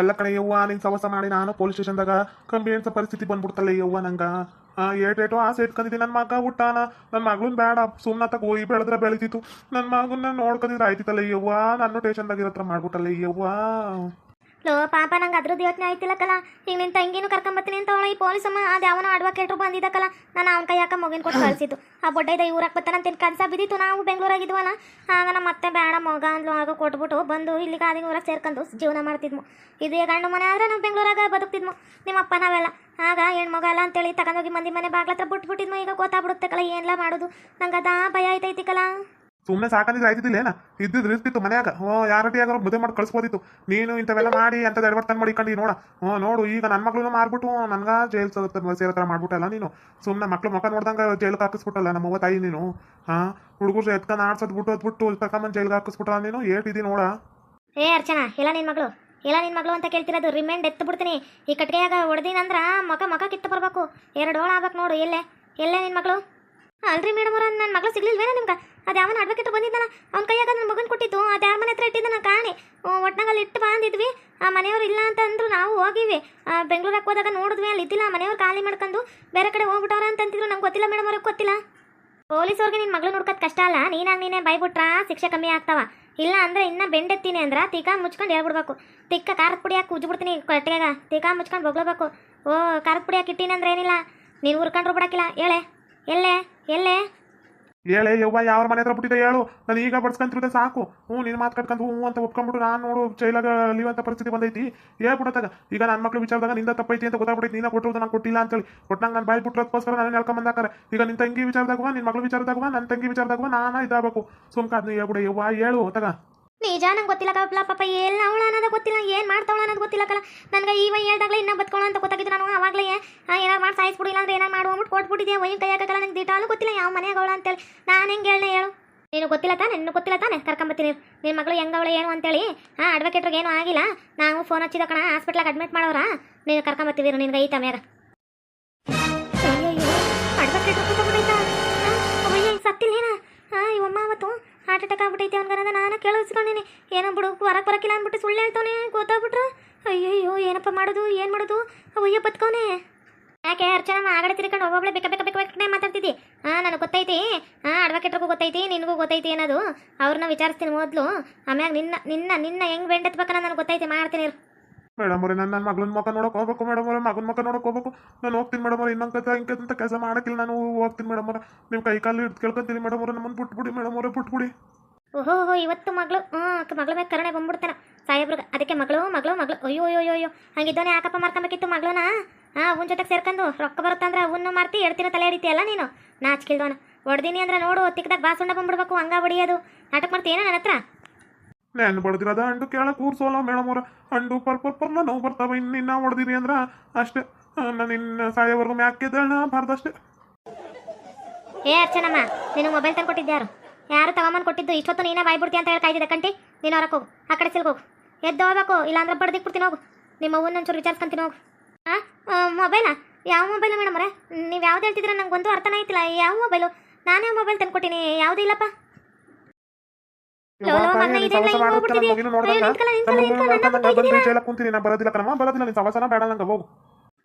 ಅಲ್ಲ ಕಣೆ ಯವ್ವ, ನಿನ್ ಸವಸ ಮಾಡಿ ನಾನು ಪೊಲೀಸ್ ಸ್ಟೇಷನ್ದಾಗ ಕಂಪ್ಲೇಂಟ್ಸ್ ಪರಿಸ್ಥಿತಿ ಬಂದ್ಬಿಡ್ತಲ್ಲ ಯವ್ವ ನಂಗ. ಏಟೇಟೋ ಆಸೆ ಇಟ್ಕೊಂಡಿದ್ದೆ ನನ್ನ ಮಗ ಹುಟ್ಟಾನ. ನನ್ನ ಮಗಳನ್ ಬೇಡ ಸುಮ್ಮನ ತಗ ಹೋಗಿ ಬೆಳೆದ್ರೆ ಬೆಳಿತಿತ್ತು. ನನ್ನ ಮಗನ್ನ ನೋಡ್ಕೊಂಡಿದ್ರೆ ಆಯ್ತಿತ್ತಲ್ಲ ಯವ್ವ ನಾನು ಸ್ಟೇಷನ್ದಾಗ ಇರತ್ರ ಮಾಡ್ಬಿಟ್ಟಲ್ಲ ಯವ್ವ. ಲೋ ಪಾಪ, ನಂಗೆ ಅದ್ರದ್ದು ಯೋಚನೆ ಆಯ್ತಿಲ್ಲಕ್ಕಲ್ಲ ಈಗ ನಿನ್ನ ತಂಗಿನೂ ಕರ್ಕೊಂಬತ್ತೀನಿ ಅಂತ ಅವಳು ಈ ಪೊಲೀಸಮ್ಮ, ಅದು ಯಾವನೋ ಅಡ್ವೊಕೇಟ್ರು ಬಂದಿದ್ದಕ್ಕಲ್ಲ ನಾನು ಅವನ ಕೈ ಹಾಕ ಮಗಿನ ಕೊಟ್ಟು ಕಳಿಸಿದ್ದು. ಆ ಬೊಡ್ಡೈದ ಬತ್ತಾನ ಅಂತ ಕನ್ಸ ಬಿದ್ದಿತ್ತು ನಾವು ಬೆಂಗಳೂರಾಗಿದ್ವಲ್ಲ. ಆಗ ನಮ್ಮ ಮತ್ತೆ ಬೇಡ, ಮಗ ಅಂದ್ಲು. ಆಗ ಕೊಟ್ಬಿಟ್ಟು ಬಂದು ಇಲ್ಲಿಗೆ ಗಾದಿ ಊರಾಗ ಸೇರ್ಕೊಂಡು ಜೀವನ ಮಾಡ್ತಿದ್ವು ಇದೇ ಗಂಡು ಮನೆ ಆದರೆ ನಾವು ಬೆಂಗಳೂರಾಗ ಬದುಕ್ತಿದ್ವು ನಿಮ್ಮ ಅಪ್ಪ ನಾವೆಲ್ಲ. ಆಗ ಹೆಣ್ಮಗ ಅಲ್ಲ ಅಂತೇಳಿ ತಗೊಂಡೋಗಿ ಮಂದಿ ಮನೆ ಬಾಗ್ಲತ್ರ ಬಿಟ್ಬಿಟ್ಟಿದ್ವು ಈಗ ಗೊತ್ತಾಗ್ಬಿಡುತ್ತೆ ಕಲ ಏನೆಲ್ಲ ಮಾಡೋದು. ನಂಗೆ ಅದಾ ಭಯ ಆಯ್ತೈತಿ ಕಲ. ಸುಮ್ಮನೆ ಸಾಕಂದಿದ್ರೆ ಆಯ್ತಿದ್ದಿಲ್ಲ ಏನ? ಇದ್ದಿದ್ದು ಇರ್ತಿತ್ತು ಮನ್ಯಾಗ. ಹೋ ಯಾರಟಿ ಆಗ ಮದುವೆ ಮಾಡಿ ಕಳ್ಸ್ಬೋದಿತ್ತು. ನೀನು ಇಂಥವೆಲ್ಲ ಮಾಡಿ ಅಂತ ಎಡವರ್ತನ ಮಾಡಿಕೊಂಡು ನೋಡ. ಹ್ಞೂ ನೋಡು, ಈಗ ನನ್ನ ಮಕ್ಳು ಮಾರ್ಬಿಟ್ಟು, ನನ್ಗ ಜೈಲ್ ಸೇರೋ ಥರ ಮಾಡ್ಬಿಟ್ಟಲ್ಲ ನೀನು. ಸುಮ್ಮನೆ ಮಕ್ಳು ಮುಖ ನೋಡ್ದಂಗ ಜೈಲ್ಗೆ ಹಾಕಿಸ್ಬಿಟ್ಟಲ್ಲ, ನಮ್ಮ ತಾಯಿ ನೀನು. ಹಾ ಹುಡುಗರು ಎತ್ಕೊಂಡು ಆಡ್ಸೋದು ಬಿಟ್ಟು, ಅದ್ಬಿಟ್ಟು ತಕೊಂಬಂದು ಜೈಲ್ಗೆ ಹಾಕಿಸ್ಬಿಟ್ಟಲ್ಲ ನೀನು? ಏಟಿದಿ ನೋಡ. ಏ, ಅರ್ಚನಾ ಎಲ್ಲ ನಿನ್ನ ಮಗಳು. ಎಲ್ಲ ನಿನ್ನ ಮಗಳು ಅಂತ ಕೇಳ್ತಿರೋದು ರಿಮೈಂಡ್ ಎತ್ತು ಬಿಡ್ತೀನಿ. ಈ ಕಟ್ಗೆಯಾಗ ಹೊಡೆದಿನಂದ್ರ ಮಕ ಮಕ ಕಿತ್ತು ಬರ್ಬೇಕು. ಎರಡು ಹೋಳ ಆಗ್ಬೇಕು ನೋಡು, ಎಲ್ಲೇ? ಎಲ್ಲೇ ನಿನ್ನ ಮಗಳು? ಅಲ್ರಿ ಮೇಡಮ್ ಅವ್ರ ನನ್ನ ಮಗಳು ಸಿಗ್ಲಿಲ್ವೇನ ನಿಮ್ಗೆ? ಅದು ಯಾವನ ಅಡ್ವೊಕೇಟ್ ಬಂದಿದ್ದಲ್ಲ, ಅವ್ನ ಕೈಯಾಗ ನನ್ನ ಮಗನ ಕೊಟ್ಟಿತ್ತು, ಅದು ಯಾರ ಮನೆ ಹತ್ರ ಇಟ್ಟಿದ್ದ ನಾನು ಕಾಣಿ. ಒಟ್ನಾಗ ಅಲ್ಲಿ ಇಟ್ಟು ಬಂದಿದ್ವಿ ಆ ಮನೆಯವ್ರು ಇಲ್ಲ ಅಂತ ಅಂದ್ರು ನಾವು ಹೋಗಿವಿ. ಬೆಂಗಳೂರಿಗೆ ಹೋದಾಗ ನೋಡಿದ್ವಿ, ಅಲ್ಲಿ ಇದ್ದಿಲ್ಲ ಮನೆಯವ್ರು ಖಾಲಿ ಮಾಡ್ಕೊಂಡು ಬೇರೆ ಕಡೆ ಹೋಗ್ಬಿಟ್ಟವ್ರ ಅಂತ ಅಂತಿದ್ರು, ನಂಗೆ ಗೊತ್ತಿಲ್ಲ ಮೇಡಮ್ ಅವ್ರಿಗೆ ಗೊತ್ತಿಲ್ಲ. ಪೊಲೀಸವ್ರಿಗೆ ನಿನ್ನ ಮಗಳು ನೋಡ್ಕೋದ್ ಕಷ್ಟ ಅಲ್ಲ, ನೀನಾಗ ನೀನೇ ಬೈಬಿಟ್ರ ಶಿಕ್ಷೆ ಕಮ್ಮಿ ಆಗ್ತಾವ. ಇಲ್ಲ ಅಂದ್ರೆ ಇನ್ನ ಬೆಂಡೆತ್ತೀನಿ ಅಂದ್ರ ತೀಕಾ ಮುಚ್ಕೊಂಡು ಹೇಳ್ಬಿಡ್ಬೇಕು. ತಿಕ್ಕ ಖಾರದ ಪುಡಿ ಹಾಕಿ ಉಜ್ಬಿಡ್ತೀನಿ ಕಟ್ಟಿಗೆಗ ತೀಕಾ ಮುಚ್ಕೊಂಡು ಬೊಗ್ಲಬೇಕು. ಓ, ಖಾರದ ಪುಡಿ ಹಾಕಿ ಇಟ್ಟಿನಿ ಅಂದ್ರೆ ಏನಿಲ್ಲ, ನೀನು ಉರ್ಕೊಂಡ್ರು ಬಿಡಕ್ಕಿಲ್ಲ ಹೇಳೆ. ಎಲ್ಲೇ? ಎಲ್ಲೇ? ಹೇಳೇ, ಯವ್ವ ಯಾವ ಮನೆ ಹತ್ರ ಬಿಟ್ಟಿದೆ ಹೇಳು. ನಾನು ಈಗ ಬಡ್ಸ್ಕೊಂತಿರುತ್ತೆ ಸಾಕು. ಹ್ಞೂ ನಿನ್ನ ಮಾತು ಕಟ್ಕೊಂಡು ಹ್ಞೂ ಅಂತ ಒಪ್ಕೊಂಡ್ಬಿಟ್ಟು ನಾನು ನೋಡು, ಜೈಲಾಗ ಲೀವಂತ ಪರಿಸ್ಥಿತಿ ಬಂದೈತಿ. ಹೇಳ್ಬಿಡತ್ತಾಗ. ಈಗ ನನ್ನ ಮಕ್ಳು ವಿಚಾರದಾಗ ನಿಂದ ತಪ್ಪೈತಿ ಅಂತ ಗೊತ್ತಾಗ್ಬಿಟ್ಟೈತಿ ನೀನೇ ಕೊಟ್ಟಿರೋದು ನಾನು ಕೊಟ್ಟಿಲ್ಲ ಅಂತೇಳಿ. ಕೊಟ್ಟಂಗೆ ನಾನು ಬಾಯ್ ಬಿಟ್ಟರೋದಕ್ಕೋಸ್ಕರ ನಾನು ಹೇಳ್ಕೊಂಡ್ ಬಂದಾಕರೆ. ಈಗ ನಿನ್ನ ತಂಗಿ ವಿಚಾರದಾಗುವ ನಿನ್ನ ಮಗಳು ವಿಚಾರದಾಗುವ ನನ್ನ ತಂಗಿ ವಿಚಾರದಾಗುವ, ನಾನು ಇದಾಗಬೇಕು. ಸುಮ್ಕ ಅದನ್ನ ಹೇಳ್ಬಿಡ ಯವ್ವ, ಹೇಳು, ತಗ. ನಿಜ ನಂಗೆ ಗೊತ್ತಿಲ್ಲ ಕಪ್ಲ ಪಾಪ ಎಲ್ಲ ಅವಳ ಅನ್ನೋದು ಗೊತ್ತಿಲ್ಲ, ಏನು ಮಾಡ್ತಾವಳ ಅನ್ನೋದು ಗೊತ್ತಿಲ್ಲ ಕಲ. ನನಗೆ ವೈ ಹೇಳ್ದಾಗಲೇ ಇನ್ನೂ ಬತ್ಕೊಳ್ಳೋ ಅಂತ ಗೊತ್ತಾಗಿದ್ದು ನಾನು ಆವಾಗಲೇ. ಏನಾರು ಮಾಡಿ ಸಾಯಿಸ್ಬಿಡಿಲ್ಲ ಅಂದ್ರೆ ಏನಾರು ಮಾಡು ಅಂದ್ಬಿಟ್ಟು ಕೊಟ್ಬಿಟ್ಟಿದ್ದೆ ವೈನ್ ಕೈಯಾಗಲ್ಲ ನಂಗೆ ದಿಟಾಲು ಗೊತ್ತಿಲ್ಲ, ಯಾವ ಮನೆಗೆ ಅವಳ ಅಂತೇಳಿ. ನಾನು ಹೆಂಗೆ ಹೇಳೇ ಹೇಳು. ನೀನು ಗೊತ್ತಿಲ್ಲ ತಾನೆ ನಿನ್ನ ಗೊತ್ತಿಲ್ಲ ತಾನೆ, ಕರ್ಕೊಂಬತ್ತೀನಿ. ನಿನ್ನ ಮಗಳು ಹೆಂಗವಳೆ ಏನು ಅಂತೇಳಿ. ಹಾಂ ಅಡ್ವೊಕೇಟ್ರಿಗೆ ಏನೂ ಆಗಿಲ್ಲ. ನಾವು ಫೋನ್ ಹಚ್ಚಿದ ಕಣ ಹಾಸ್ಪಿಟ್ಲಾಗ ಅಡ್ಮಿಟ್ ಮಾಡೋರ ನೀನು ಕರ್ಕೊಂಬತ್ತೀವಿ ನಿನ್ಗೆ ಐತ ಮ್ಯಾಗ ಸತ್ತಿಲ್ಲ ಏನ ಹಾಂ ಇವಮ್ಮ ಅವತ್ತು ಹಾರ್ಟ್ ಅಟ್ಯಾಕ್ ಆಗ್ಬಿಟ್ಟೈತೆ ಅವ್ನಿಗನ್ನದ ನಾನು ಕೇಳಿಸ್ಕೊಂಡಿನಿ ಏನೋ ಬಿಡು ಹೊರಗೆ ಬರಕಿಲ್ಲ ಅಂದ್ಬಿಟ್ಟು ಸುಳ್ಳು ಹೇಳ್ತಾನೆ ಗೊತ್ತಾಗ್ಬಿಟ್ರ? ಅಯ್ಯಯ್ಯೋ, ಏನಪ್ಪ ಮಾಡೋದು, ಏನು ಮಾಡೋದು? ಅಯ್ಯೋ ಬತ್ಕೋನೆ ಯಾಕೆ ಅರ್ಚನ ಆಗಡೆ ತಿರ್ಕೊಂಡು ಒಬ್ಬೊಬ್ಳೆ ಬೇಕ ಬೇಕ ಬೇಕ ಮಾತಾಡ್ತಿದ್ದಿ? ಹಾಂ ನನಗೆ ಗೊತ್ತೈತಿ. ಹಾಂ ಅಡ್ವೊಕೇಟ್ರಿಗೂ ಗೊತ್ತೈತಿ, ನಿನಗೂ ಗೊತ್ತೈತಿ ಅನ್ನೋದು. ಅವ್ರನ್ನ ವಿಚಾರಿಸ್ತೀನಿ ಮೊದಲು. ಆಮ್ಯಾಗ ನಿನ್ನ ನಿನ್ನ ನಿನ್ನ ಹೆಂಗೆ ಬೆಂಡೆತ್ಬೇಕನ್ನ ನನಗೆ ಗೊತ್ತೈತಿ, ಮಾಡ್ತೀನಿ. ಮೇಡಮ್ ಅವ್ರೆ, ನಾನು ನನ್ನ ಮಗಳನ್ ಮುಖ ನೋಡಕ್ ಹೋಗ್ಬೇಕು ಮೇಡಮ್ ಅವ್ರೆ, ಮಗನ ಮುಖ ನೋಡಕ್ ಹೋಗ್ಬೇಕು. ನಾನು ಹೋಗ್ತೀನಿ ಮೇಡಮ್ ಅವ್ರೆ, ಇನ್ನೊಂದು ಕತೆ, ಹಿಂಗೆ ಅಂತ ಕೆಲಸ ಮಾಡಕ್ಕಿಲ್ಲ, ನಾನು ಹೋಗ್ತೀನಿ ಮೇಡಮ್ ಅವ್ರೆ. ನಿಮ್ಮ ಕೈ ಕಾಲು ಹಿಡ್ದು ಕೇಳ್ಕೊಂತೀನಿ ಮೇಡಮ್ ಅವ್ರೆ ನಮ್ಮನ್ನು ಬಿಟ್ಬಿಡಿ ಮೇಡಮ್ ಅವ್ರೆ, ಬಿಟ್ಬಿಡಿ. ಓಹೋ ಇವತ್ತು ಮಗಳು ಹ್ಞೂ ಅಕ್ಕ ಮಗಳ ಮೇಲೆ ಕರುಣೆ ಬಂದ್ಬಿಡ್ತಾನ ಅದಕ್ಕೆ ಮಗಳು ಮಗಳು ಮಗಳು, ಅಯ್ಯೋ ಅಯ್ಯೋ ಅಯ್ಯೋ ಹಂಗಿದ್ದೋನೆ ಯಾಕಪ್ಪ ಮಾರ್ಕೊಬೇಕಿತ್ತು ಮಗಳನ್ನ? ಹಾಂ ಅವನ ಜೊತೆಗೆ ಸೇರ್ಕೊಂಡು ರೊಕ್ಕ ಬರುತ್ತಂದ್ರೆ ಅವನ್ನ ಮಾರ್ತಿ ಎಡ್ತಿನ ತಲೆ ಅಲ್ಲ ನೀನು? ನಾಚಿಕಿಲ್ದವನ. ಹೊಡ್ದೀನಿ ಅಂದ್ರೆ ನೋಡು ತಿಕ್ಕದಾಗ ಬಾಸುಂಡ ಬಂದ್ಬಿಡ್ಬೇಕು, ಹಂಗ ಹೊಡಿಯೋದು. ನಾಟಕ ಮಾಡ್ತೀಯೇನ ನನ್ನ ಹತ್ರ? ನಾನು ಬಡ್ದಿರೋದ ಹಂಡು ಕೇಳಕ್ ಕೂರ್ಸೋಲ್ಲ ಮೇಡಮ್ ಅವ್ರ. ಹಂಡು ಪರ್ ಪರ್ ನೋವು ಬರ್ತಾವ ಇನ್ನ ಹೊಡೆದಿರಿ ಅಂದ್ರ ಅಷ್ಟೇ. ನಾನು ಇನ್ನ ಸಾಯೋವರೆಗೂ ಮ್ಯಾಕಿದ್ದಣ್ಣ ಬಾರ್ದಷ್ಟೇ. ಏ ಅರ್ಚನಮ್ಮ, ನಿನಗೆ ಮೊಬೈಲ್ ತಂದು ಕೊಟ್ಟಿದ್ದೆ ಯಾರು ತಗೊಂಬಂದು ಕೊಟ್ಟಿದ್ದು? ಇಷ್ಟೊತ್ತು ನೀನೇ ಬಾಯ್ಬಿಡ್ತೀಯ ಅಂತ ಹೇಳಿ ಕಾಯ್ದಿದ್ದೆ ಕಂಟಿ? ನೀನು ಹೊರಕ್ಕೆ ಹೋಗು. ಆ ಕಡೆ ಸಿಲ್ಗೆ ಹೋಗು. ಎದ್ದು ಹೋಗ್ಬೇಕು. ಇಲ್ಲಾಂದ್ರೆ ಬಡ್ದಿಕ್ ಬಿಡ್ತೀನಿ ಹೋಗು. ನಿಮ್ಮ ಅವ್ವನ್ನ ಒಂಚೂರು ವಿಚಾರಿಸ್ಕೊಂತೀನಿ ಹೋಗು. ಹಾಂ ಮೊಬೈಲಾ ಯಾವ ಮೊಬೈಲು ಮೇಡಮ್ ಅವರೇ? ನೀವು ಯಾವ್ದು ಹೇಳ್ತಿದ್ರೆ ನಂಗೆ ಒಂದು ಅರ್ಥನೇ ಆಯ್ತಿಲ್ಲ. ಯಾವ ಮೊಬೈಲು ನಾನೇ ಮೊಬೈಲ್ ತಂದು ಕೊಟ್ಟಿನಿ ಯಾವುದೂ ಇಲ್ಲಪ್ಪ? ಕುಂತೀನಿ ನಾ ಬರೋದಿಲ್ಲ ಕಣಮ್ಮ ಬರೋದಿಲ್ಲ ನಿನ್ ಸವಾಸನ ಬೇಡ ನಂಗೆ ಹೋಗು.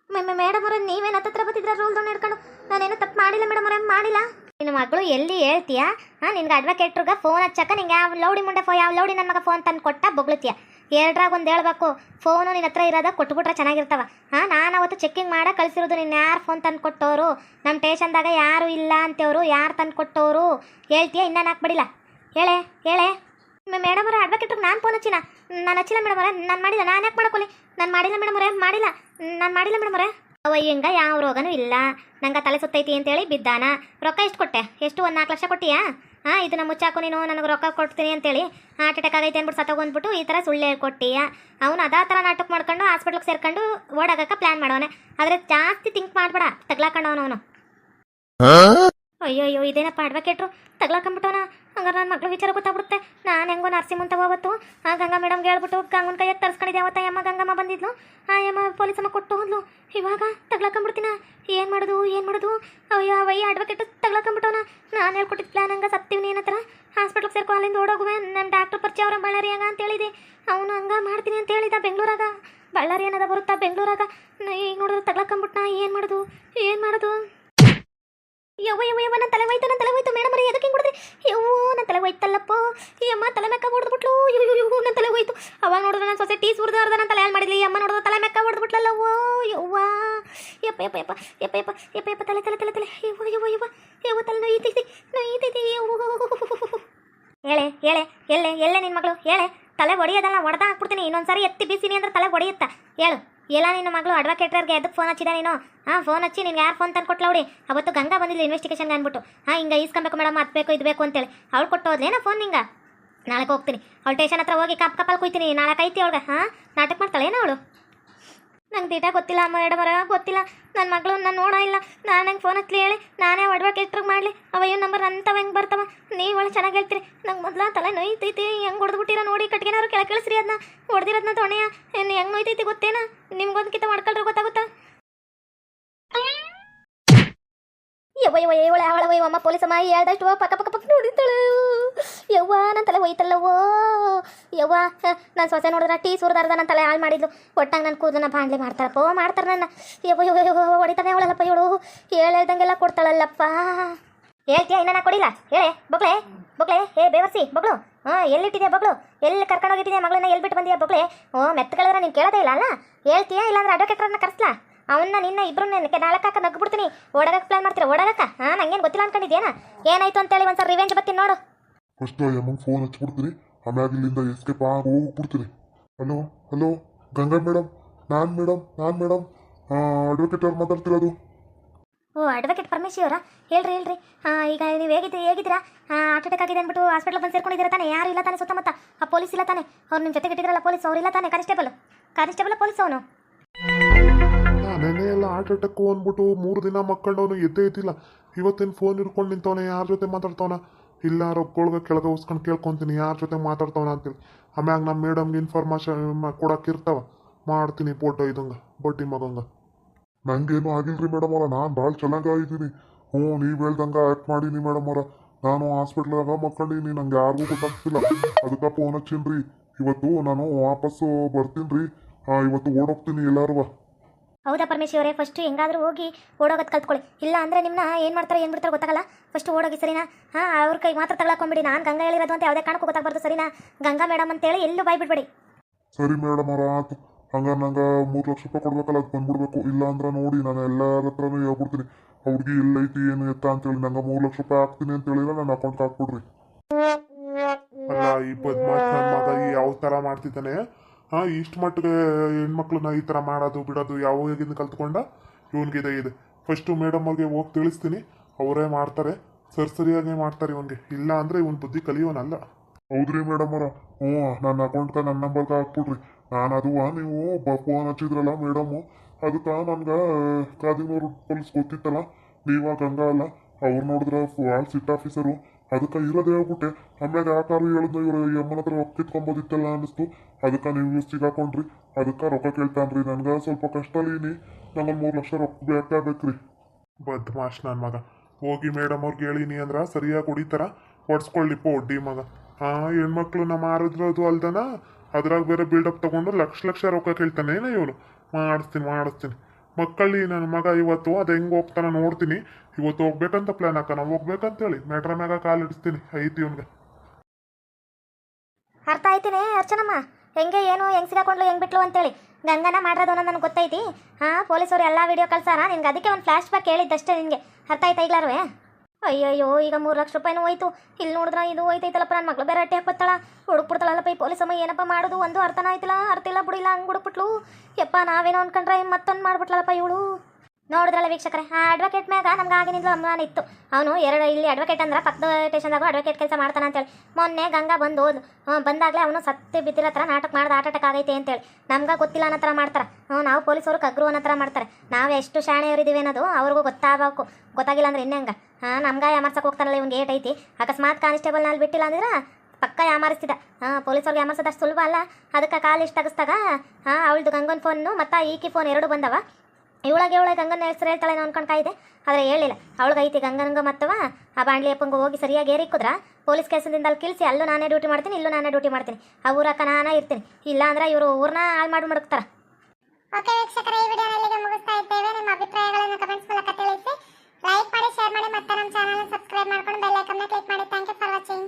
ಮೇಡಮ್ ಅವರೇ ನೀವೇನು ಹತ್ತತ್ರ ಬಂದಿದ್ರ ರೂಲ್ ತೊಗೊಂಡು ಹಿಡ್ಕೊಂಡು? ನಾನೇನು ತಪ್ಪು ಮಾಡಿಲ್ಲ ಮೇಡಮ್ ಅವ್ರೆ ಮಾಡಿಲ್ಲ. ನಿನ್ನ ಮಗಳು ಎಲ್ಲಿ ಹೇಳ್ತೀಯಾ? ಹಾಂ ನಿನ್ಗೆ ಅಡ್ವೊಕೇಟ್ರಿಗೆ ಫೋನ್ ಹಚ್ಚಕ ನಿಂಗೆ ಯಾವ ಲೌಡಿ ಮುಂಡೆ ಫೋ ಯಾವ ಲೌಡಿ ನನ್ನ ಮಗ ಫೋನ್ ತಂದು ಕೊಟ್ಟ ಬೊಗ್ಳುತ್ತೀಯ ಎರಡ್ರಾಗ ಒಂದು ಹೇಳ್ಬೇಕು ಫೋನು ನಿನ್ನ ಹತ್ರ ಇರೋದ ಕೊಟ್ಬಿಟ್ರೆ ಚೆನ್ನಾಗಿರ್ತಾವ. ಹಾ ನಾನು ಅವತ್ತು ಚೆಕ್ಕಿಂಗ್ ಮಾಡ ಕಳಿಸಿರೋದು ನಿನ್ನ ಯಾರು ಫೋನ್ ತಂದು ಕೊಟ್ಟೋರು? ನಮ್ಮ ಸ್ಟೇಷನ್ದಾಗ ಯಾರು ಇಲ್ಲ ಅಂತೇವರು ಯಾರು ತಂದು ಕೊಟ್ಟವರು ಹೇಳ್ತೀಯ ಇನ್ನೂ ಹಾಕ್ಬಿಡಿಲ್ಲ ಹೇಳೆ ಹೇಳೆ. ಮೇಡಮ್ ಅವರ ಅಡ್ವೊಕೇಟ್ರಿಗೆ ನಾನು ಫೋನ್ ಹಚ್ಚಿನ? ನಾನು ಹಚ್ಚಿಲ್ಲ ಮೇಡಮ್ ಅವರೇ ನಾನು ಮಾಡಿಲ್ಲ. ನಾನು ಯಾಕೆ ಮಾಡ್ಕೊಲಿ? ನಾನು ಮಾಡಿಲ್ಲ ಮೇಡಮ್ ಅವರೇ ಮಾಡಿಲ್ಲ. ನಾನು ಮಾಡಿಲ್ಲ ಮೇಡಮ್ ಅವರೇ. ಅವಯ್ಯಂಗ ಯಾವ ರೋಗನೂ ಇಲ್ಲ. ನಂಗೆ ತಲೆ ಸುತ್ತೈತಿ ಅಂತೇಳಿ ಬಿದ್ದಾನ. ರೊಕ್ಕ ಎಷ್ಟು ಕೊಟ್ಟೆ? ಎಷ್ಟು ಒಂದು ನಾಲ್ಕು ಲಕ್ಷ ಕೊಟ್ಟಿಯಾ? ಹಾಂ ಇದನ್ನು ಮುಚ್ಚಾಕು ನೀನು ನನಗೆ ರೊಕ್ಕ ಕೊಡ್ತೀನಿ ಅಂತೇಳಿ ಹಾರ್ಟ್ ಅಟ್ಯಾಕ್ ಆಗೈತೆ ಅಂದ್ಬಿಟ್ಟು ಸತ್ತೋಗೊಂದ್ಬಿಟ್ಟು ಈ ಥರ ಸುಳ್ಳು ಹೇಳ್ಕೊಟ್ಟಿಯ? ಅವನು ಅದಾ ಥರ ನಾಟಕ ಮಾಡ್ಕೊಂಡು ಹಾಸ್ಪಿಟ್ಲಿಗೆ ಸೇರ್ಕೊಂಡು ಓಡಾಗಕ್ಕೆ ಪ್ಲ್ಯಾನ್ ಮಾಡೋನೆ ಆದರೆ ಜಾಸ್ತಿ ಥಿಂಕ್ ಮಾಡಬೇಡ. ತಗ್ಲಾಕೊಂಡವನು ಅವನು ಅಯ್ಯೋ ಅಯ್ಯೋ ಇದೇನಪ್ಪ ಅಡ್ವೊಕೇಟ್ರು ತಗ್ಲಾಕೊಂಬಿಟ್ಟವನ? ಹಂಗಾರೆ ನನ್ನ ಮಕ್ಳು ವಿಚಾರ ಗೊತ್ತಾಗ್ಬಿಡುತ್ತೆ. ನಾನು ಹೆಂಗೋ ನರ್ಸಿಮಂತ ಹೋಗ್ಬತ್ತು ಆ ಗಂಗಾ ಮೇಡಮ್ಗೆ ಹೇಳ್ಬಿಟ್ಟು ಗಂಗನ ಕೈಯಾಗ ತರ್ಸ್ಕೊಂಡಿದ್ದೆ ಅವತ್ತ. ಯಮ್ಮ ಗಂಗಮ್ಮ ಬಂದಿದ್ಲು. ಆ ಯಮ್ಮ ಪೊಲೀಸಮ್ಮ ಕೊಟ್ಟು ಹೋದ್ಲು. ಇವಾಗ ತಗ್ಲಾಕೊಂಬಿಡ್ತೀನ? ಏನು ಮಾಡೋದು ಏನು ಮಾಡೋದು? ಅಯ್ಯೋ ಅವಯ್ಯ ಅಡ್ವೊಕೇಟ್ ತಗ್ಲಾಕೊಂಬಿಟ್ಟವನ. ನಾನು ಹೇಳ್ಕೊಟ್ಟಿದ್ದು ಪ್ಲಾನ್ ಹಂಗೆ ಸತ್ತೀವಿ ನೀನು ಹತ್ರ ಹಾಸ್ಪಿಟ್ಲಿಗೆ ಸೇರ್ಕೊ, ಅಲ್ಲಿಂದ ಓಡೋಗುವೆ. ನಮ್ಮ ಡಾಕ್ಟರ್ ಪರಿಚಯ ಅವ್ರ ಬಳ್ಳಾರಿಯಾಗ ಅಂತ ಹೇಳಿದೆ. ಅವನು ಹಂಗೆ ಮಾಡ್ತೀನಿ ಅಂತ ಹೇಳಿದ ಬೆಂಗಳೂರಾಗ. ಬಳ್ಳಾರಿ ಏನದ ಬರುತ್ತಾ ಬೆಂಗಳೂರಾಗ? ಈಗ ನೋಡಿದ್ರೆ ತಗ್ಲಾಕೊಂಬಿಟ್ನ? ಏನು ಮಾಡೋದು? ಏನು ಮಾಡೋದು? ಯವ್ವ ಯವ್ವ ಯವ್ವ ನನ್ನ ತಲೆ ಹೋಯ್ತು ನನ್ನ ತಲೆ ಹೋಯ್ತು, ಮೇಡಮ್ ಅರೇ ಎದಕ್ಕೆ ಹಿಂಗೆ ಕೊಡಿದ್ರಿ ಯವ್ವ ನನ್ನ ತಲೆ ಹೋಯ್ತಲ್ಲಪ್ಪ. ಈ ಅಮ್ಮ ತಲೆ ಮೆಕ್ಕ ಹೊಡೆದ್ಬಿಟ್ಲು. ಯೋ ಯೋ ನನ್ನ ತಲೆ ಹೋಯ್ತು. ಅವಾಗ ನೋಡಿದ್ರೆ ನಾನು ಸೊಸೆ ಟೀ ಸುರಿದು ಅರ್ಧ ನನ್ನ ತಲೆ ಹಾಳು ಮಾಡಿದ್ಲಿ. ಅಮ್ಮ ನೋಡಿದ್ರೆ ತಲೆ ಮೆಕ್ಕ ಹೊಡೆದ್ಬಿಟ್ಲಲ್ಲವ್ವ ಯವ್ವ. ಯಪ್ಪ ಯಪ್ಪ ಯಪ್ಪ ಯಪ್ಪ ಯಪ್ಪ ಯಪ್ಪ ಯಪ್ಪ, ತಲೆ ತಲೆ ತಲೆ ತಲೆ. ಯವ್ವ ಯವ್ವ ಯವ್ವ ಯವ್ವ, ತಲೆ ನೋಯ್ತೈತಿ ನೋಯ್ತೈತಿ ಹೇಳೆ ಹೇಳೆ ಎಲ್ಲೆ ಎಲ್ಲೆ ನಿನ್ನ ಮಗಳು, ಹೇಳೆ. ತಲೆ ಹೊಡೆಯೋದಲ್ಲ ಹೊಡೆದ ಹಾಕ್ಬಿಡ್ತೀನಿ ಇನ್ನೊಂದ್ಸರಿ ಎತ್ತಿ ಬೀಸಿನಿ ಅಂದ್ರೆ ತಲೆ ಒಡೆಯುತ್ತಾ? ಹೇಳು. ಎಲ್ಲ ನಿನ್ನ ಮಗಳು ಅಡ್ವೊಕೇಟರ್ಗೆ ಅದಕ್ಕೆ ಫೋನ್ ಹಚ್ಚಿದ ನೀನು? ಹಾಂ ಫೋನ್ ಹಚ್ಚಿ ನಿನ್ಗೆ ಯಾರು ಫೋನ್ ತಂದು ಕೊಟ್ಲ ಅವಳಿ? ಅವತ್ತು ಗಂಗಾ ಬಂದಿಲ್ಲ ಇನ್ವೆಸ್ಟಿಗೇಷನ್ಗೆ ಅಂದ್ಬಿಟ್ಟು. ಹಾಂ, ಹಿಂಗೆ ಈಸ್ಕೊಬೇಕು ಮೇಡಮ್, ಅದು ಬೇಕು, ಇದು ಬೇಕು ಅಂತೇಳಿ. ಅವಳು ಕೊಟ್ಟು ಹೋದ್ಲೇನಾ ಫೋನ್ ನಿಂಗೆ? ನಾಳೆ ಹೋಗ್ತೀನಿ. ಅವಳು ಟೇಷನ್ ಹತ್ರ ಹೋಗಿ ಕಪ್ ಕಪ್ಪಲ್ಲಿ ಕುಯ್ತೀನಿ. ನಾಳೆ ಕೈತಿ ಅವಳಿಗೆ. ಹಾಂ, ನಾಟಕ ಮಾಡ್ತಾಳೇನ ಅವಳು? ನಂಗೆ ದಿಟ ಗೊತ್ತಿಲ್ಲ ಮೇಡಮರ ಗೊತ್ತಿಲ್ಲ. ನನ್ನ ಮಗಳು ನಾನು ನೋಡ ಇಲ್ಲ. ನಾನು ಹೆಂಗೆ ಫೋನ್ ಹಚ್ಚಲಿ ಹೇಳಿ. ನಾನೇ ಅಡ್ವೊಕೇಟ್ರಿಗೆ ಮಾಡಲಿ. ಅವಯ್ಯೋ ನಂಬರ್ ಅಂತವ ಹೆಂಗೆ ಬರ್ತಾವ? ನೀವು ಒಳ್ಳೆ ಚೆನ್ನಾಗಿ ಹೇಳ್ತೀರಿ. ನಂಗೆ ಮೊದಲ ತಲೆ ನೋಯ್ತೈತಿ. ಹೆಂಗೆ ಹೊಡೆದ್ಬಿಟ್ಟಿರ ನೋಡಿ ಕಟ್ಗೆನಾರು ಕೆಳಗೆ ಕಳಿಸ್ರಿ ಅದನ್ನ ಹೊಡೆದಿರೋದನ್ನ ತೊಣೆಯ. ಏನು ಹೆಂಗೆ ನೋಯ್ತೈತಿ ಗೊತ್ತೇನಾ? ನಿಮ್ಗೊಂದು ಕಿತ್ತ ಮಾಡ್ಕೊಳ್ರಿ ಯವ್ವ ಯವ್ವ ಅವಳ ಅವಳ ಅಮ್ಮ ಪೊಲೀಸಮ್ಮ ಹೇಳ್ದಷ್ಟು ಪಕ್ಕ ಪಕ್ಕ ಪಕ್ಕ ನೋಡಿದ್ದಾಳೆ ಯವ್ವ ನನ್ನ ತಲೆ ಹೋಯ್ತಲ್ಲವೋ ಯವ್ವ ನಾನು ಸೊಸೆ ನೋಡಿದ್ರೆ ಟೀ ಸುರಿದಾರ್ದ ನನ್ನ ತಲೆ ಹಾಳು ಮಾಡಿದ್ಲು. ಒಟ್ಟಾಗ ನನ್ನ ಕೂದಲನ್ನ ಬಾಂಡ್ಲಿ ಮಾಡ್ತಾರಪ್ಪ ಮಾಡ್ತಾರೆ ನನ್ನ. ಯವ್ವ ಯವ್ವ ಯವ್ವ ಹೊಡಿತಾನೆ ಅವಳಲ್ಲಪ್ಪ ಇವಳು. ಹೇಳ, ಹೇಳ್ದಂಗೆಲ್ಲ ಕೊಡ್ತಾಳಲ್ಲಪ್ಪ. ಹೇಳ್ತೀಯ ಇನ್ನ ನಾ ಕೊಡಿಲ್ಲ? ಹೇಳೆ ಬೊಗ್ಳೆ ಬೊಗ್ಳೆ ಏ ಬೇವರ್ಸಿ ಬೊಗ್ಳು ಹಾಂ ಎಲ್ಲಿಟ್ಟಿದೆ ಬೊಗ್ಳು ಎಲ್ಲಿ ಕರ್ಕೊಂಡು ಹೋಗಿಟ್ಟಿದ್ಯಾ ಮಗಳನ್ನ? ಎಲ್ಲಿ ಬಿಟ್ಟು ಬಂದಿಯಾ ಬೊಗ್ಳೆ ಓ ಮೆತ್ತಗಳಿದ್ರೆ ನೀನು ಕೇಳೋದೇ ಇಲ್ಲ ಅಲ್ಲ? ಹೇಳ್ತೀಯಾ ಇಲ್ಲಾಂದ್ರೆ ಅಡ್ವೊಕೇಟ್ರನ್ನ ಕರೆಸ್ಲಾ? ಅವನ್ನ ನಿನ್ನ ಇಬ್ರು ನಾಲ್ಕು ಹಾಕ ನಗ್ಬಿಡ್ತೀನಿ. ಓಡಗಕ್ಕೆ ಪ್ಲಾನ್ ಮಾಡ್ತೀರಾ? ಓಡಗಕ್ಕ ಹಾ ನಂಗೇನು ಗೊತ್ತಿಲ್ಲ ಅನ್ಕೊಂಡಿದ್ಯೇನ? ಏನಾಯ್ತು ಅಂತೇಳಿ ಒಂದ್ಸಲ ರಿವೆಂಜ್ ಬರ್ತೀನಿ ನೋಡು. ಫಸ್ಟ್ ಅಮ್ಮಂಗೆ ಫೋನ್ ಹಚ್ಬಿಡ್ತೀನಿ ಆಮ್ಯಾಗ ಇಲ್ಲಿಂದ ಎಸ್ಕೇಪ್ ಆಗಿ ಹೋಗ್ಬಿಡ್ತೀನಿ. ಹಲೋ ಹಲೋ ಗಂಗಾ ಮೇಡಮ್ ನಾನು ಮೇಡಮ್ ನಾನು ಮೇಡಮ್ ಅಡ್ವೊಕೇಟ್ ಅವ್ರು ಮಾತಾಡ್ತಿರೋದು? ಓ ಅಡ್ವೊಕೇಟ್ ಪರಮೇಶ್ವರ ಹೇಳ್ರಿ ಹೇಳ್ರಿ. ಹಾಂ ಈಗ ನೀವು ಹೇಗಿದ್ದೀರಿ? ಹೇಗಿದ್ದೀರಾ ಹಾರ್ಟ್ ಅಟ್ಯಾಕ್ ಆಗಿದೆ ಅಂದ್ಬಿಟ್ಟು ಹಾಸ್ಪಿಟಲ್ ಬಂದು ಸೇರ್ಕೊಂಡಿದ್ದೀರಾ ತಾನೆ? ಯಾರು ಇಲ್ಲ ತಾನೆ ಸುತ್ತಮುತ್ತ? ಆ ಪೊಲೀಸ್ ಇಲ್ಲ ತಾನೆ? ಅವ್ರು ನಿಮ್ಮ ಜೊತೆಗೆ ಇಟ್ಟಿದ್ರಲ್ಲ ಪೊಲೀಸ್ ಅವ್ರು ಇಲ್ಲ ತಾನೆ? ಕಾನ್ಸ್ಟೇಬಲ್ ಕಾನ್ಸ್ಟೇಬಲ್ ಪೊಲೀಸ್ ಅವನು? ಹಾರ್ಟ್ ಅಟ್ಯಾಕು ಅಂದ್ಬಿಟ್ಟು ಮೂರು ದಿನ ಮಕ್ಕಂಡವನು ಎದ್ದೇ ಇದ್ದಿಲ್ಲ. ಇವತ್ತೇನು ಫೋನ್ ಹಿಡ್ಕೊಂಡು ನಿಂತವನೆ, ಯಾರ ಜೊತೆ ಮಾತಾಡ್ತವನ? ಇಲ್ಲ ರೊಕ್ಕೊಳಗೆ ಕೆಳಗೆ ಉಸ್ಕೊಂಡು ಕೇಳ್ಕೊತೀನಿ, ಯಾರ ಜೊತೆ ಮಾತಾಡ್ತವನ ಅಂತೇಳಿ ಆಮ್ಯಾಗ ನಮ್ಮ ಮೇಡಮ್ಗೆ ಇನ್ಫಾರ್ಮೇಷನ್ ಕೊಡಕ್ಕೆ ಇರ್ತಾವ. ಮಾಡ್ತೀನಿ ಫೋಟೋ ಇದಂಗ, ಬಡ್ಡಿ ಮಗಂಗ. ನಂಗೇನು ಆಗಿಲ್ರಿ ಮೇಡಮ್ ಅವರ, ನಾನು ಭಾಳ ಚೆನ್ನಾಗಿದ್ದೀನಿ ಹ್ಞೂ, ನೀವು ಹೇಳ್ದಂಗೆ ಆ್ಯಕ್ಟ್ ಮಾಡೀನಿ ಮೇಡಮ್ ಅವರ. ನಾನು ಹಾಸ್ಪಿಟ್ಲಾಗ ಮಕ್ಕಂಡೀನಿ ನಂಗೆ ಯಾರಿಗೂ ಗೊತ್ತಾಗ್ತಿಲ್ಲ. ಅದಕ್ಕೆ ಫೋನ್ ಹಚ್ಚೀನಿ ಇವತ್ತು ನಾನು ವಾಪಸ್ಸು ಬರ್ತೀನಿ ರೀ ಇವತ್ತು ಓಡೋಗ್ತೀನಿ ಎಲ್ಲಾರು ಹೌದಾ ಪರಮೇಶ್ವರೇ? ಫಸ್ಟ್ ಹೆಂಗಾದ್ರೂ ಹೋಗಿ ಓಡೋಗೋದು ಕಲ್ತ್ಕೊಳ್ಳಿ. ಇಲ್ಲ ಅಂದ್ರೆ ನಿಮ್ಮನ್ನ ಏನು ಮಾಡ್ತಾರೆ ಏನು ಬಿಡ್ತಾರೆ ಗೊತ್ತಾಗಲ್ಲ? ಫಸ್ಟ್ ಓಡೋಗಿ ಸರಿನಾ? ಹಾಂ ಅವ್ರ ಕೈ ಮಾತ್ರ ತಗೊಳಕೊಂಬಿಡಿ. ನಾನು ಗಂಗಾ ಹೇಳಿರೋದು ಅಂತ ಯಾವುದೇ ಕಾರಣಕ್ಕೂ ಗೊತ್ತಾಗಬಾರ್ದು ಸರಿನಾ? ಗಂಗಾ ಮೇಡಮ್ ಅಂತೇಳಿ ಎಲ್ಲೂ ಬಾಯ್ ಬಿಡ್ಬೇಡಿ ಸರಿ ಮೇಡಮ್ ಅವರ ಆತು. ಹಂಗಾರೆ ನಂಗೆ ಮೂರು ಲಕ್ಷ ರೂಪಾಯಿ ಕೊಡ್ಬೇಕಲ್ಲ ಅದು ಬಂದ್ಬಿಡ್ಬೇಕು. ಇಲ್ಲ ಅಂದ್ರೆ ನೋಡಿ ನಾನು ಎಲ್ಲರ ಹತ್ರನೂ ಹೇಳ್ಬಿಡ್ತೀನಿ. ಅವ್ರಿಗೆ ಎಲ್ಲ ಎಲ್ಲೈತಿ ಏನು ಎತ್ತ ಅಂತೇಳಿ ನಂಗೆ ಮೂರು ಲಕ್ಷ ರೂಪಾಯಿ ಹಾಕ್ತೀನಿ ಅಂತ ಹೇಳಿದ್ರೆ ನನ್ನ ಅಕೌಂಟ್ಗೆ ಹಾಕ್ಬಿಡ್ರಿ. ಅಲ್ಲ ಈ ಪದ್ಮ ನನ್ನ ಮಗ ಯಾವ ಥರ ಮಾಡ್ತಿದ್ದಾನೆ? ಹಾಂ ಇಷ್ಟು ಮಟ್ಟಿಗೆ ಹೆಣ್ಮಕ್ಳನ್ನ ಈ ಥರ ಮಾಡೋದು, ಬಿಡೋದು ಯಾವಾಗಿಂದ ಕಲ್ತ್ಕೊಂಡ? ಇವನ್ಗೆ ಇದೆ ಇದೆ. ಫಸ್ಟು ಮೇಡಮ್ ಅವ್ರಿಗೆ ಹೋಗಿ ತಿಳಿಸ್ತೀನಿ. ಅವರೇ ಮಾಡ್ತಾರೆ. ಸರಿ ಸರಿಯಾಗಿ ಮಾಡ್ತಾರೆ ಇವನಿಗೆ. ಇಲ್ಲ ಅಂದರೆ ಇವನ್ ಬುದ್ಧಿ ಕಲಿಯೋನಲ್ಲ. ಹೌದ್ರಿ ಮೇಡಮ್ ಅವರ. ಹ್ಞೂ, ನನ್ನ ಅಕೌಂಟ್ಗೆ ನನ್ನ ನಂಬರ್ಗೆ ಹಾಕ್ಬಿಡ್ರಿ. ನಾನು ಅದು ನೀವು ಫೋನ್ ಹಚ್ಚಿದ್ರಲ್ಲ ಮೇಡಮು ಅದಕ್ಕೆ ನನ್ಗೆ ಕಾದಿನವ್ರು ಪೊಲೀಸ್ ಗೊತ್ತಿತ್ತಲ್ಲ? ನೀವಾಗ ಗಂಗಾ ಅಲ್ಲ? ಅವ್ರು ನೋಡಿದ್ರೆ ಸಿಟ್ ಆಫೀಸರು ಅದಕ್ಕೆ ಇರೋದೇ ಹೇಳ್ಬಿಟ್ಟೆ. ಆಮ್ಯಾಗ ಯಾಕಾರು ಹೇಳಿದ್ನ ಇವರು ಯಮ್ಮನ ಹತ್ರ ರೊಕ್ಕ ಕಿತ್ಕೊಂಬೋದಿತ್ತಲ್ಲ ಅನ್ನಿಸ್ತು. ಅದಕ್ಕೆ ನೀವು ಸಿಗಾಕೊಂಡ್ರಿ. ಅದಕ್ಕೆ ರೊಕ್ಕ ಕೇಳ್ತಾನ್ರಿ. ನನ್ಗೆ ಸ್ವಲ್ಪ ಕಷ್ಟ ಲೀನಿ ನಂಗೆ ಮೂರು ಲಕ್ಷ ರೊಕ್ಕ ಬೇಕಾಗಬೇಕ್ರಿ ಬದ್ಮಾಶ್ ನನ್ನ ಮಗ. ಹೋಗಿ ಮೇಡಮ್ ಅವ್ರಿಗೆ ಹೇಳಿನಿ ಅಂದ್ರೆ ಸರಿಯಾಗಿ ಹೊಡಿತಾರ ಹೊಡ್ಸ್ಕೊಳ್ಳಿಪ್ಪ ಒಡ್ಡಿ ಮಗ. ಹಾಂ, ಹೆಣ್ಮಕ್ಳನ್ನ ಮಾರಿದ್ರದು ಅಲ್ದನ? ಅದ್ರಾಗ ಬೇರೆ ಬಿಲ್ಡಪ್ ತಗೊಂಡು ಲಕ್ಷ ಲಕ್ಷ ರೊಕ್ಕ ಕೇಳ್ತಾನೆ ಏನ ಇವನು ಮಾಡಿಸ್ತೀನಿ ಮಾಡಿಸ್ತೀನಿ. ಮಕ್ಕಳಿ ನನ್ನ ಮಗ ಇವತ್ತು, ಅದು ಹೆಂಗೆ ಹೋಗ್ತಾನೆ ನೋಡ್ತೀನಿ. ಇವತ್ತು ಹೋಗ್ಬೇಕಂತ ಪ್ಲಾನ್ ಅಂತ ಹೇಳಿ. ಮೆಟ್ರ ಮ್ಯಾಗ ಕಾಲು ಇಡಿಸ್ತೀನಿ ಐತಿ ಇವನ್ಗೆ. ಅರ್ಥ ಆಯ್ತೀನಿ ಅರ್ಚನಮ್ಮ? ಹೆಂಗೆ, ಏನು, ಹೆಂಗೆ ಸಿಗಾಕೊಂಡ್ಲು ಹೆಂಗೆ ಬಿಟ್ಲು ಅಂತೇಳಿ. ಗಂಗನ ಮಾಡಿರೋದು ಅನ್ನೋ ನನಗೆ ಗೊತ್ತೈತಿ. ಹಾಂ ಪೊಲೀಸರು ಎಲ್ಲ ವಿಡಿಯೋ ಕಳ್ಸಾರ? ನಿನ್ಗೆ ಅದಕ್ಕೆ ಒಂದು ಫ್ಲಾಶ್ ಬ್ಯಾಕ್ ಹೇಳಿದ್ದಷ್ಟೇ ನಿನಗೆ. ಅರ್ಥ ಆಯ್ತಾ ಈಗ್ಲಾರುವೆ? ಅಯ್ಯಯ್ಯೋ, ಈಗ ಮೂರು ಲಕ್ಷ ರೂಪಾಯಿನೂ ಹೋಯ್ತು. ಇಲ್ಲಿ ನೋಡಿದ್ರೆ ಇದು ಹೋಯ್ತೈತಲ್ಲಪ್ಪ ನನ್ನ ಮಗಳು ಬೇರೆ ಅಟ್ಟೆ ಹಾಕ್ಬತ್ತಾಳ ಹುಡುಕ್ಬಿಡ್ತಾಳಲ್ಲಪ್ಪ ಈ ಅಮ್ಮ ಏನಪ್ಪ ಮಾಡೋದು? ಒಂದು ಅರ್ಥನ ಆಯ್ತಿಲ್ಲ, ಅರ್ಥ ಇಲ್ಲ, ಬಿಡಿಲ್ಲ ಹಂಗೆ ಹುಡುಕ್ಬಿಟ್ಲು ಯಪ್ಪ, ನಾವೇನೋ ಅನ್ಕೊಂಡ್ರೆ ಮತ್ತೊಂದು ಮಾಡ್ಬಿಟ್ಲಲ್ಲಪ್ಪ ಇವಳು. ನೋಡಿದ್ರಲ್ಲ ವೀಕ್ಷಕರೇ, ಆ ಅಡ್ವೊಕೇಟ್ ಮ್ಯಾಗ ನಮ್ಗೆ ಆಗಿನಿಂದ ಅನುಮಾನ ಇತ್ತು. ಅವನು ಎರಡು ಇಲ್ಲಿ ಅಡ್ವೊಕೇಟ್ ಅಂದ್ರೆ ಪಕ್ಕದ ಸ್ಟೇಷನ್ದಾಗ ಅಡ್ವೊಕೇಟ್ ಕೆಲಸ ಮಾಡ್ತಾನೆ ಅಂತೇಳಿ. ಮೊನ್ನೆ ಗಂಗಾ ಬಂದು ಹ್ಞೂ ಬಂದಾಗಲೇ ಅವನು ಸತ್ತೆ ಬಿದ್ದಿರೋ ಹತ್ರ ನಾಟಕ ಮಾಡ್ದ ಆಟ ಅಟ್ಯಾಕ್ ಆಗೈತೆ ಅಂತೇಳಿ. ನಮ್ಗೆ ಗೊತ್ತಿಲ್ಲ ಅನ್ನೋ ಥರ ಮಾಡ್ತಾರೆ. ಹ್ಞೂ ನಾವು ಪೊಲೀಸರು ಕಗ್ರು ಅನ್ನೋ ಥರ ಮಾಡ್ತಾರೆ. ನಾವು ಎಷ್ಟು ಶಾಣೆಯವರಿದ್ದೀವಿ ಅನ್ನೋದು ಅವ್ರಿಗೂ ಗೊತ್ತಾಗಬೇಕು. ಗೊತ್ತಾಗಿಲ್ಲ ಅಂದ್ರೆ ಇನ್ನೆಂಗ? ಹಾಂ, ನಮ್ಗೆ ಯಾಮಾರ್ಸಕ್ಕೆ ಹೋಗ್ತಾರಲ್ಲ ಇವ್ನಿಗೆ ಏಟ್ ಐತಿ. ಅಕಸ್ಮಾತ್ ಕಾನ್ಸ್ಟೇಬಲ್ ನಾಲ್ ಬಿಟ್ಟಿಲ್ಲ ಅಂದ್ರೆ ಪಕ್ಕ ಯಾಮಾರಿಸ್ತಿದ್ದ ಹಾಂ ಪೊಲೀಸವ್ರಿಗೆ ಯಾಮಾರ್ಸೋದಷ್ಟು ಸುಲಭ ಅಲ್ಲ. ಅದಕ್ಕೆ ಕಾಲು ಇಷ್ಟು ತಗಸ್ದಾಗ, ಹಾಂ, ಅವಳದು ಗಂಗನ್ ಫೋನು ಮತ್ತು ಈಕಿ ಫೋನ್ ಎರಡು ಬಂದವ. ಇವಳಗೆ ಇವಳ ಗಂಗನ ಹೆಸರು ಹೇಳ್ತಾಳೆ ಅನ್ಕೊಂಡು ಕಾಯ್ದೆ ಆದರೆ ಹೇಳಿಲ್ಲ. ಅವಳಿಗೆ ಐತಿ ಗಂಗನಂಗ ಮತ್ತವ ಆ ಬಾಂಡ್ಲಿ ಅಪ್ಪಂಗೆ ಹೋಗಿ ಸರಿಯಾಗಿ ಏರಿಕ್ಕುದ್ರ ಪೊಲೀಸ್ ಕೇಸದಿಂದ ಅಲ್ಲಿ ಕಿಲ್ಸಿ ಅಲ್ಲೂ ನಾನೇ ಡ್ಯೂಟಿ ಮಾಡ್ತೀನಿ, ಇಲ್ಲೂ ನಾನೇ ಡ್ಯೂಟಿ ಮಾಡ್ತೀನಿ. ಆ ಊರಕ್ಕ ನಾನೇ ಇರ್ತೀನಿ. ಇಲ್ಲ ಅಂದ್ರೆ ಇವರು ಊರ್ನ ಹಾಳು ಮಾಡಿ ಮಡಗ್ತಾರ. ಓಕೆ ವೀಕ್ಷಕರೇ, ಈ ವಿಡಿಯೋನ ಇಲ್ಲಿಗೆ ಮುಗಿಸ್ತಾ ಇದ್ದೇವೆ. ನಿಮ್ಮ ಅಭಿಪ್ರಾಯಗಳನ್ನು ಕಮೆಂಟ್ಸ್ ಮೂಲಕ ತಿಳಿಸಿ. ಲೈಕ್ ಮಾಡಿ ಶೇರ್ ಮಾಡಿ, ಮತ್ತೆ ನಮ್ಮ ಚಾನಲ್ ಸಬ್ಸ್ಕ್ರೈಬ್ ಮಾಡ್ಕೊಂಡು ಬೆಲ್ ಐಕನ್ನ ಕ್ಲಿಕ್ ಮಾಡಿ. Thank you for watching